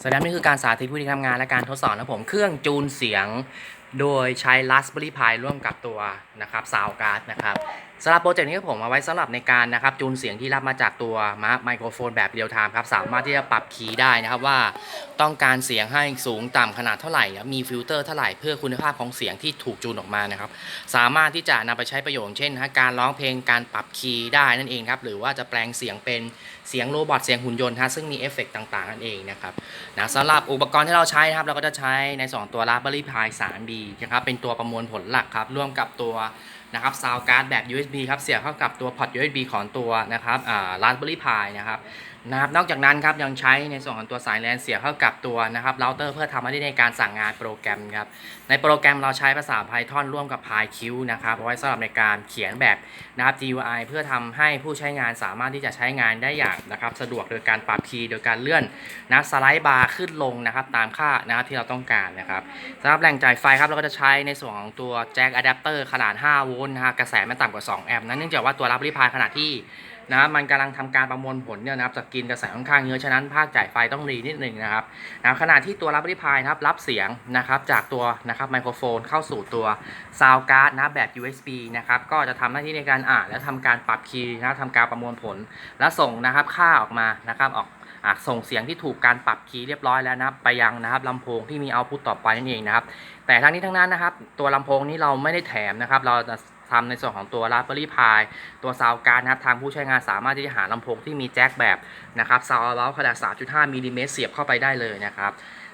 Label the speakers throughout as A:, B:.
A: สวัสดีนี่คือการสาธิตวิธีทำงานและการทดสอบนะครับผมเครื่องจูนเสียงโดยใช้ Raspberry Pi ร่วมกับตัวนะครับ Sound Card นะครับสำหรับโปรเจกต์นี้ผมเอาไว้สำหรับในการนะครับจูนเสียงที่รับมาจากตัวมาไมโครโฟนแบบเรียลไทม์ครับสามารถที่จะปรับคีย์ได้นะครับว่าต้องการเสียงให้สูงต่ำขนาดเท่าไหร่ มีฟิลเตอร์เท่าไหร่เพื่อคุณภาพของเสียงที่ถูกจูนออกมานะครับสามารถที่จะนำไปใช้ประโยชน์เช่น การร้องเพลงการปรับคีย์ได้นั่นเองครับหรือว่าจะแปลงเสียงเป็นเสียงโรบอทเสียงหุ่นยนต์ฮะซึ่งมีเอฟเฟกต์ต่างๆนั่นเองนะครับนะสำหรับอุปกรณ์ที่เราใช้นะครับเราก็จะใช้ใน 2 ตัว Raspberry Pi 3B นะครับเป็นตัวประมวลผลหลักครับร่วมกับตัวนะครับซาวการ์ดแบบ USB ครับเสียบเข้ากับตัวพอร์ต USB ของตัวนะครับอ่า Raspberry Pi นะครับ นะครับนอกจากนั้นครับยังใช้ในส่วนของตัวสายแลนเสียบเข้ากับตัวนะครับเราเตอร์เพื่อทำหน้าที่ในการสั่งงานโปรแกรมครับในโปรแกรมเราใช้ภาษา Python ร่วมกับ PyQ นะครับเอาไว้สำหรับในการเขียนแบบนะครับ GUI เพื่อทำให้ผู้ใช้งานสามารถที่จะใช้งานได้อย่างนะครับสะดวกโดยการปรับคีย์โดยการเลื่อนนะสไลด์บาร์ขึ้นลงนะครับตามค่านะครับที่เราต้องการนะครับสำหรับแหล่งจ่ายไฟครับเราก็จะใช้ในส่วนของตัวแจ็คอะแดปเตอร์ขนาด5โวลต์นะฮะกระแสไม่ต่ำกว่า2แอมป์นั้นเนื่องจากว่าตัวรับริพายขนาดที่ นะมันกำลังทำการประมวลผลเนี่ยนะครับจะกินกระแสค่อนข้างเยอะฉะนั้นภาคจ่ายไฟต้องรีนิดหนึ่งนะครับนะขณะที่ตัวรับริพายนะครับรับเสียงนะครับจากตัวนะครับไมโครโฟนเข้าสู่ตัวซาวการ์ดนะแบบ USB นะครับก็จะทำหน้าที่ในการอ่านและทำการปรับคีย์นะทำการประมวลผล และส่งนะครับค่าออกมานะครับออกส่งเสียงที่ถูกการปรับคีย์เรียบร้อยแล้วนะครับไปยังนะครับลำโพงที่มีเอาพุตต่อไปนั่นเองนะครับแต่ทั้งนี้ทั้งนั้นนะครับ ตัวลำโพงนี้เราไม่ได้แถมนะครับ เราจะ ทำในส่วนของตัว Raspberry Pi ตัวซาวการ์ดนะครับทางผู้ใช้งานสามารถที่จะหาลำโพงที่มีแจ็คแบบนะครับซาวเอาขนาด 3.5มิลลิเมตรเสียบเข้าไปได้เลยนะครับ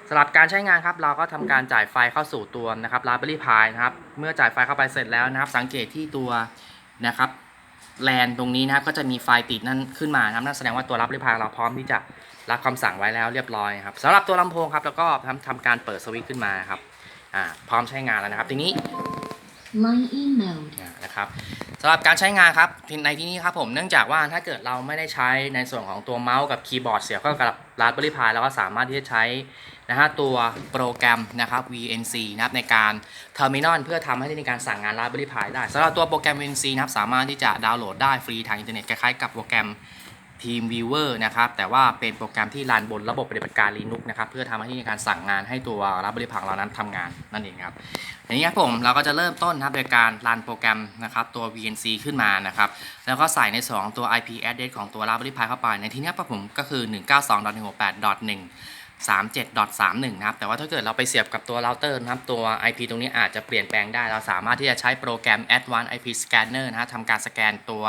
A: สำหรับการใช้งานครับเราก็ทำการจ่ายไฟเข้าสู่ตัวนะครับ Raspberry Pi นะครับเมื่อจ่ายไฟเข้าไปเสร็จแล้วนะครับ สังเกตที่ตัวนะครับแลนตรงนี้นะครับก็จะมีไฟติดนั่นขึ้นมานะครับนั่นแสดงว่าตัวรับริพายเราพร้อมที่จะรับคำสั่งไว้แล้วเรียบร้อยครับสำหรับตัวลำโพงครับแล้วก็ทำทำการเปิดสวิตช์ขึ้นมาครับอ่าพร้อมใช้งานแล้วนะครับ ทีนี้
B: Line in mode.
A: นะครับสำหรับการใช้งานครับในที่นี้ครับผมเนื่องจากว่าถ้าเกิดเราไม่ได้ใช้ในส่วนของตัวเมาส์กับคีย์บอร์ดเสียบเข้ากับ Raspberry Pi เราก็สามารถที่จะใช้นะฮะตัวโปรแกรมนะครับ VNC นะครับในการ Terminal เพื่อทำให้ในการสั่งงาน Raspberry Pi ได้สำหรับตัวโปรแกรม VNC นะครับสามารถที่จะดาวน์โหลดได้ฟรีทางอินเทอร์เน็ตคล้ายๆกับโปรแกรม Team Viewer นะครับ แต่ว่าเป็นโปรแกรมที่รันบนระบบปฏิบัติการ Linux นะครับ เพื่อทำหน้าที่ในการสั่งงานให้ตัว Raspberry Pi เรานั้นทำงานนั่นเองครับอย่างนี้ครับผมเราก็จะเริ่มต้นนะครับโดยการรันโปรแกรมนะครับตัว VNC ขึ้นมานะครับ แล้วก็ใส่ในส่วนของตัว IP address ของตัว Raspberry Pi เข้าไป ในที่นี้ครับผมก็คือ 192.168.137.31 นะครับ แต่ว่าถ้าเกิดเราไปเสียบกับตัวเราเตอร์นะครับ ตัว IP ตรงนี้อาจจะเปลี่ยนแปลงได้ เราสามารถที่จะใช้โปรแกรม Advanced IP Scanner นะฮะทำการสแกนตัว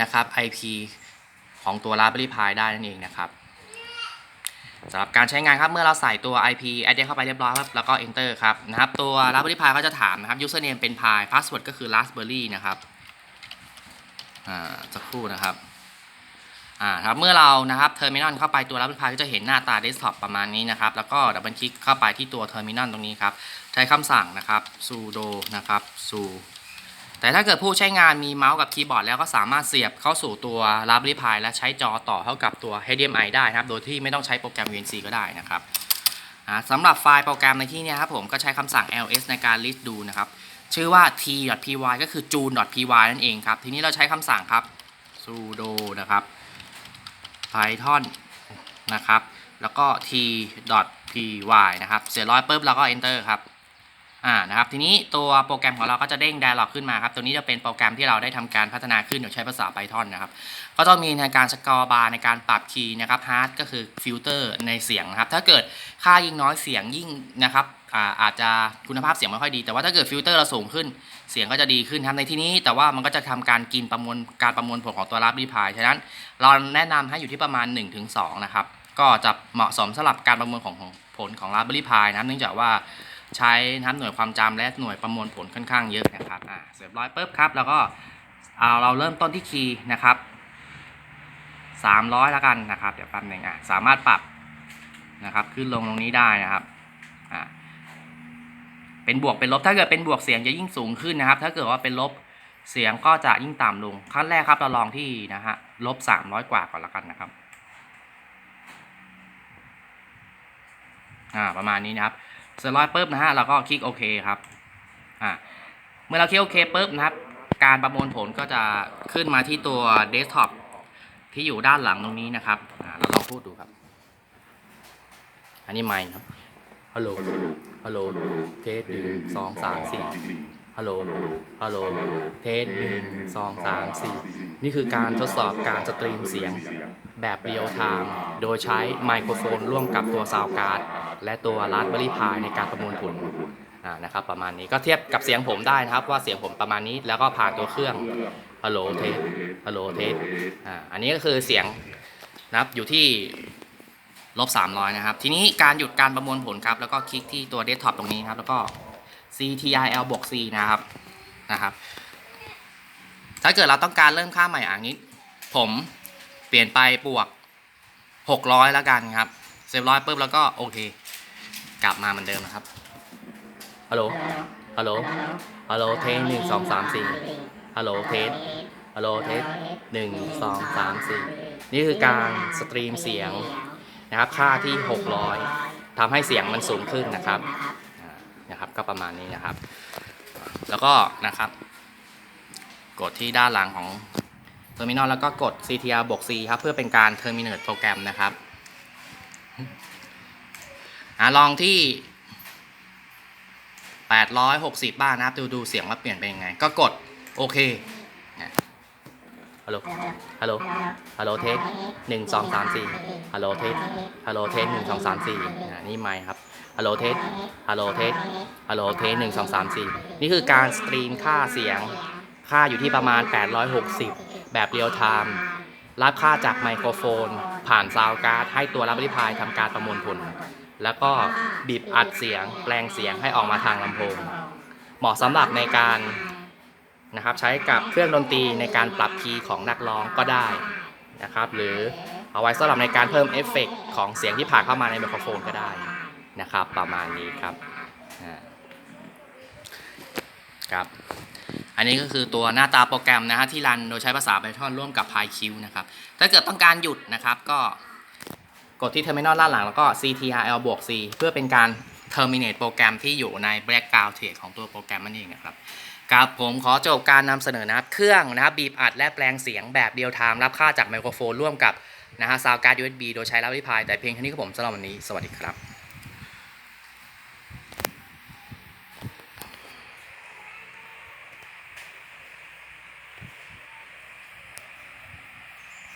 A: นะครับ IP ของตัว Raspberry Pi ได้นั่นเองนะครับสำหรับการใช้งานครับเมื่อเราใส่ตัว IP address เข้าไปเรียบร้อยครับแล้วก็ enter ครับนะครับตัว Raspberry Pi เขาจะถามนะครับ username เป็น Pi password ก็คือ Raspberry นะครับอ่าสักครู่นะครับอ่าครับเมื่อเรานะครับ terminal เข้าไปตัว Raspberry Pi ก็จะเห็นหน้าตา desktop ปประมาณนี้นะครับแล้วก็ดับเบิลคลิกเข้าไปที่ตัว terminal ตรงนี้ครับใช้คำสั่งนะครับ sudo นะครับ su แต่ถ้าเกิดผู้ใช้งานมีเมาส์กับคีย์บอร์ดแล้วก็สามารถเสียบเข้าสู่ตัว Raspberry Pi และใช้จอต่อเข้ากับตัว HDMI ได้นะครับ โดยที่ไม่ต้องใช้โปรแกรม VNC ก็ได้นะครับสำหรับไฟล์โปรแกรมในที่นี้ครับผมก็ใช้คำสั่ง ls ในการ list ดูนะครับ ชื่อว่า t.py ก็คือ june.py นั่นเองครับ ทีนี้เราใช้คำสั่งครับ sudo นะครับ python นะครับ แล้วก็ t.py นะครับ เสร็จร้อยปุ๊บเราก็ enter ครับ อ่านะครับทีนี้ตัวโปรแกรมของเราก็จะเด้ง dialog ขึ้นมาครับตัวนี้จะเป็นโปรแกรมที่เราได้ทำการพัฒนาขึ้นโดยใช้ภาษา Python นะครับก็ต้องมีในการสกอร์บาร์ในการปรับคีย์นะครับ hard ก็คือฟิลเตอร์ในเสียงนะครับถ้าเกิดค่ายิ่งน้อยเสียงยิ่งนะครับอ่าอาจจะคุณภาพเสียงไม่ค่อยดี แต่ว่าถ้าเกิดฟิลเตอร์เราสูงขึ้นเสียงก็จะดีขึ้นครับในที่นี้ แต่ว่ามันก็จะทำการกินประมวลการประมวลผลของตัว Raspberry Pi ฉะนั้นเราแนะนำให้อยู่ที่ประมาณ 1-2นะครับก็จะเหมาะสมสำหรับการประมวลของของผลของ Raspberry Pi นะครับเนื่องจากว่า ใช้นะครับหน่วยความจำและหน่วยประมวลผลค่อนข้างเยอะนะครับอ่าเสร็จเรียบร้อยปุ๊บครับแล้วก็เอาเราเริ่มต้นที่คีย์นะครับ300แล้วกันนะครับเดี๋ยวแป๊บหนึงอะสามารถปรับนะครับขึ้นลงตรงนี้ได้นะครับอ่าเป็นบวกเป็นลบถ้าเกิดเป็นบวกเสียงจะยิ่งสูงขึ้นนะครับ ถ้าเกิดว่าเป็นลบเสียงก็จะยิ่งต่ำลงขั้นแรกครับเราลองที่นะฮะลบ300 กว่าก่อนละกันนะครับอ่าประมาณนี้นะครับ เสร็จร้อยปุ๊บนะฮะเราก็คลิกโอเคครับอ่าเมื่อเราคลิกโอเคปุ๊บนะครับ การประมวลผลก็จะขึ้นมาที่ตัวเดสก์ท็อปที่อยู่ด้านหลังตรงนี้นะครับอ่าเราลองพูดดูครับ อันนี้ไมค์ครับฮัลโหลฮัลโหลเทสหนึ่งสองสามสี่ฮัลโหลฮัลโหลเทสหนึ่งสองสามสี่นี่คือการทดสอบการสตรีมเสียงแบบเรียลไทม์โดยใช้ไมโครโฟนร่วมกับตัวซาวการ์ด และตัว Raspberry Pi ในการประมวลผลนะครับประมาณนี้ก็เทียบกับเสียงผมได้นะครับ ว่าเสียงผมประมาณนี้แล้วก็ผ่านตัวเครื่องฮัลโหลเทสฮัลโหลเทสอ่าอันนี้ก็คือเสียงนะครับอยู่ที่ลบ300 นะครับ ทีนี้การหยุดการประมวลผลครับ แล้วก็คลิกที่ตัวเดสก์ท็อปตรงนี้ครับ แล้วก็ ctrl บวก c นะครับนะครับ ถ้าเกิดเราต้องการเริ่มค่าใหม่อ่างนี้ ผมเปลี่ยนไปบวก 600 แล้วกันครับเสร็จร้อยปุ๊บแล้วก็โอเค กลับมาเหมือนเดิมนะครับ ฮัลโหล ฮัลโหล ฮัลโหล เทสหนึ่งสองสามสี่ฮัลโหล เทส ฮัลโหล เทสหนึ่งสองสามสี่นี่คือการสตรีมเสียงนะครับ ค่าที่600ทำให้เสียงมันสูงขึ้นนะครับ นะครับ ก็ประมาณนี้นะครับ แล้วก็นะครับ กดที่ด้านหลังของ Terminal แล้วก็กด CTR บวก C ครับ เพื่อเป็นการ Terminate โปรแกรมนะครับ อะลองที่ 860 บ้างนะครับ ดูดูเสียงว่าเปลี่ยนเป็นยังไง ก็กด โอเคฮัลโหล ฮัลโหล ฮัลโหลเทสหนึ่งสองสามสี่ฮัลโหลเทสฮัลโหลเทสหนึ่งสองสามสี่นี่ไมค์ครับ ฮัลโหลเทสฮัลโหลเทสฮัลโหลเทสหนึ่งสองสามสี่นี่คือการสตรีมค่าเสียง ค่าอยู่ที่ประมาณ 860 แบบเรียลไทม์ รับค่าจากไมโครโฟน ผ่านซาวการ์ดให้ตัวรับริพายทำการประมวลผล แล้วก็บีบอัดเสียงแปลงเสียงให้ออกมาทางลำโพง เหมาะสำหรับในการนะครับใช้กับเครื่องดนตรีในการปรับคีย์ของนักร้องก็ได้นะครับ หรือเอาไว้สำหรับในการเพิ่มเอฟเฟกต์ของเสียงที่ผ่านเข้ามาในไมโครโฟนก็ได้นะครับ ประมาณนี้ครับครับ อันนี้ก็คือตัวหน้าตาโปรแกรมนะฮะที่รันโดยใช้ภาษา Python ร่วมกับ PyQ นะครับ ถ้าเกิดต้องการหยุดนะครับก็ กดที่ Terminal ด้านหลังแล้วก็ ctrl บวก c เพื่อเป็นการ terminate โปรแกรมที่อยู่ใน background t r a d ของตัวโปรแกรมนั่นเองนะครับครับผมขอจบการนำเสนอนะครับเครื่องนะครับบีบอัดและแปลงเสียงแบบเดียวไทม์รับค่าจากไมโครโฟนร่วมกับนะฮะซาวการ์ด USB โดยใช้ Raspberry Pi แต่เพียงเท่านี้ครับผมสำหรับวันนี้ สวัสดีครับ